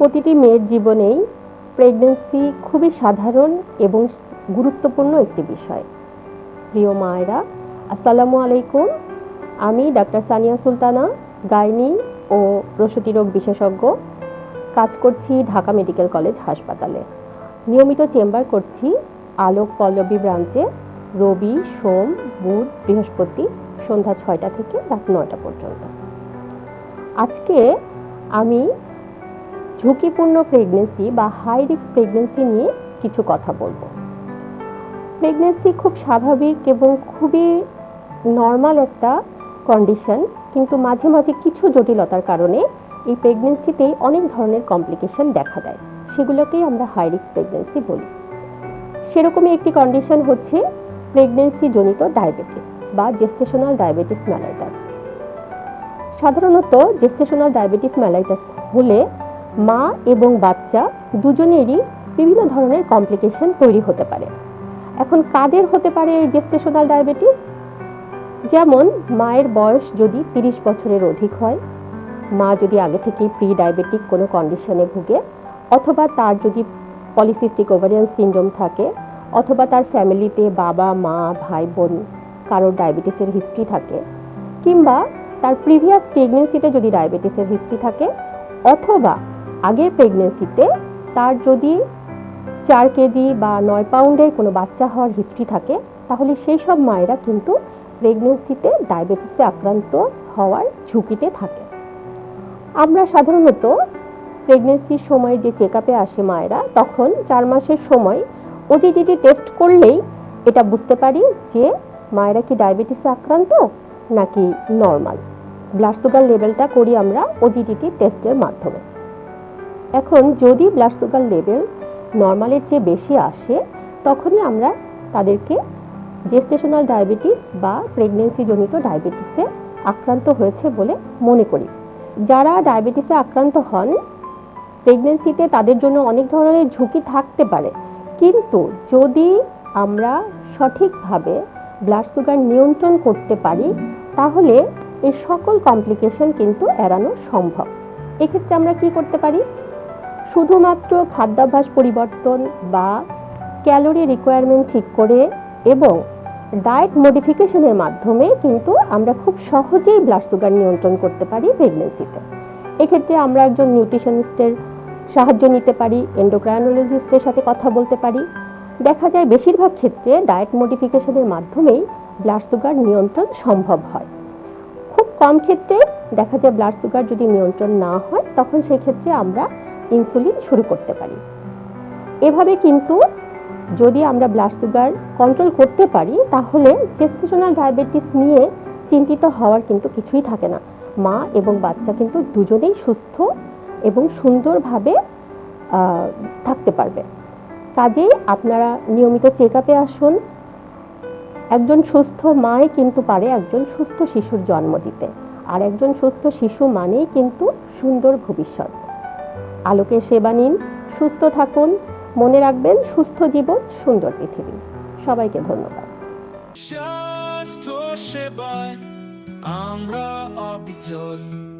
প্রতিটি মেয়ের জীবনেই প্রেগনেন্সি খুবই সাধারণ এবং গুরুত্বপূর্ণ একটি বিষয়। প্রিয় মায়েরা, আসসালামু আলাইকুম। আমি ডাক্তার সানিয়া সুলতানা, গাইনি ও প্রসূতি রোগ বিশেষজ্ঞ। কাজ করছি ঢাকা মেডিকেল কলেজ হাসপাতালে। নিয়মিত চেম্বার করছি আলোক পল্লবী ব্রাঞ্চে রবি, সোম, বুধ, বৃহস্পতি সন্ধ্যা ছয়টা থেকে রাত নয়টা পর্যন্ত। আজকে আমি ঝুঁকিপূর্ণ প্রেগনেন্সি বা হাই রিস্ক প্রেগনেন্সি নিয়ে কিছু কথা বলব। প্রেগনেন্সি খুব স্বাভাবিক এবং খুবই নর্মাল একটা কন্ডিশন কিন্তু মাঝে মাঝে কিছু জটিলতার কারণে এই প্রেগনেন্সিতেই অনেক ধরনের কমপ্লিকেশন দেখা দেয়। সেগুলোকেই আমরা হাই রিস্ক প্রেগনেন্সি বলি। সেরকমই একটি কন্ডিশন হচ্ছে প্রেগনেন্সি জনিত ডায়াবেটিস বা জেস্টেশনাল ডায়াবেটিস ম্যালাইটাস সাধারণত জেস্টেশনাল ডায়াবেটিস ম্যালাইটাস হলে মা এবং বাচ্চা দুজনেরই বিভিন্ন ধরনের কমপ্লিকেশন তৈরি হতে পারে। এখন কাদের হতে পারে এই জেস্টেশনাল ডায়াবেটিস যেমন মায়ের বয়স যদি তিরিশ বছরের অধিক হয়, মা যদি আগে থেকেই প্রি ডায়াবেটিক কোনো কন্ডিশনে ভুগে, অথবা তার যদি পলিসিস্টিক ওভারিয়ান সিন্ড্রোম থাকে, অথবা তার ফ্যামিলিতে বাবা, মা, ভাই, বোন কারোর ডায়াবেটিসের হিস্ট্রি থাকে, কিংবা তার প্রিভিয়াস প্রেগনেন্সিতে যদি ডায়াবেটিসের হিস্ট্রি থাকে, অথবা আগের প্রেগনেন্সিতে তার যদি চার কেজি বা নয় পাউন্ডের কোনো বাচ্চা হওয়ার হিস্ট্রি থাকে, তাহলে সেই সব মায়েরা কিন্তু প্রেগনেন্সিতে ডায়াবেটিসে আক্রান্ত হওয়ার ঝুঁকিতে থাকে। আমরা সাধারণত প্রেগনেন্সির সময় যে চেক আসে মায়েরা, তখন চার মাসের সময় ওজিডিটি টেস্ট করলেই এটা বুঝতে পারি যে মায়েরা কি ডায়াবেটিসে আক্রান্ত নাকি নর্মাল ব্লাড সুগার লেভেলটা করি আমরা ওজিডিটি টেস্টের মাধ্যমে। এখন যদি ব্লাড সুগার লেভেল নর্মালের চেয়ে বেশি আসে, তখনই আমরা তাদেরকে জেস্টেশনাল ডায়াবেটিস বা প্রেগনেন্সি জনিত ডায়াবেটিসে আক্রান্ত হয়েছে বলে মনে করি। যারা ডায়াবেটিসে আক্রান্ত হন প্রেগনেন্সিতে তাদের জন্য অনেক ধরনের ঝুঁকি থাকতে পারে। কিন্তু যদি আমরা সঠিকভাবে ব্লাড সুগার নিয়ন্ত্রণ করতে পারি, তাহলে এই সকল কমপ্লিকেশন কিন্তু এড়ানো সম্ভব। এক্ষেত্রে আমরা কি করতে পারি? শুধুমাত্র খাদ্যাভ্যাস পরিবর্তন বা ক্যালোরি রিকোয়ারমেন্ট ঠিক করে এবং ডায়েট মডিফিকেশনের মাধ্যমে কিন্তু আমরা খুব সহজেই ব্লাড সুগার নিয়ন্ত্রণ করতে পারি প্রেগনেন্সিতে এক্ষেত্রে আমরা একজন নিউট্রিশনিস্টের সাহায্য নিতে পারি এন্ডোক্রাইনোলজিস্টের সাথে কথা বলতে পারি। দেখা যায় বেশিরভাগ ক্ষেত্রে ডায়েট মডিফিকেশনের মাধ্যমেই ব্লাড সুগার নিয়ন্ত্রণ সম্ভব হয়। খুব কম ক্ষেত্রে দেখা যায় ব্লাড সুগার যদি নিয়ন্ত্রণ না হয়, তখন সেই ক্ষেত্রে আমরা ইনসুলিন শুরু করতে পারি। এভাবে কিন্তু যদি আমরা ব্লাড সুগার কন্ট্রোল করতে পারি, তাহলে জেস্টেশনাল ডায়াবেটিস নিয়ে চিন্তিত হওয়ার কিন্তু কিছুই থাকে না। মা এবং বাচ্চা কিন্তু দুজনেই সুস্থ এবং সুন্দরভাবে থাকতে পারবে। কাজেই আপনারা নিয়মিত চেক আপে আসুন। একজন সুস্থ মাই কিন্তু পারে একজন সুস্থ শিশুর জন্ম দিতে। আর একজন সুস্থ শিশু মানেই কিন্তু সুন্দর ভবিষ্যৎ। আলোকের সেবা নিন, সুস্থ থাকুন, মনে রাখবেন সুস্থ জীবন, সুন্দর পৃথিবী। সবাইকে ধন্যবাদ। স্বাস্থ্য সেবায় আমরা অবিচল।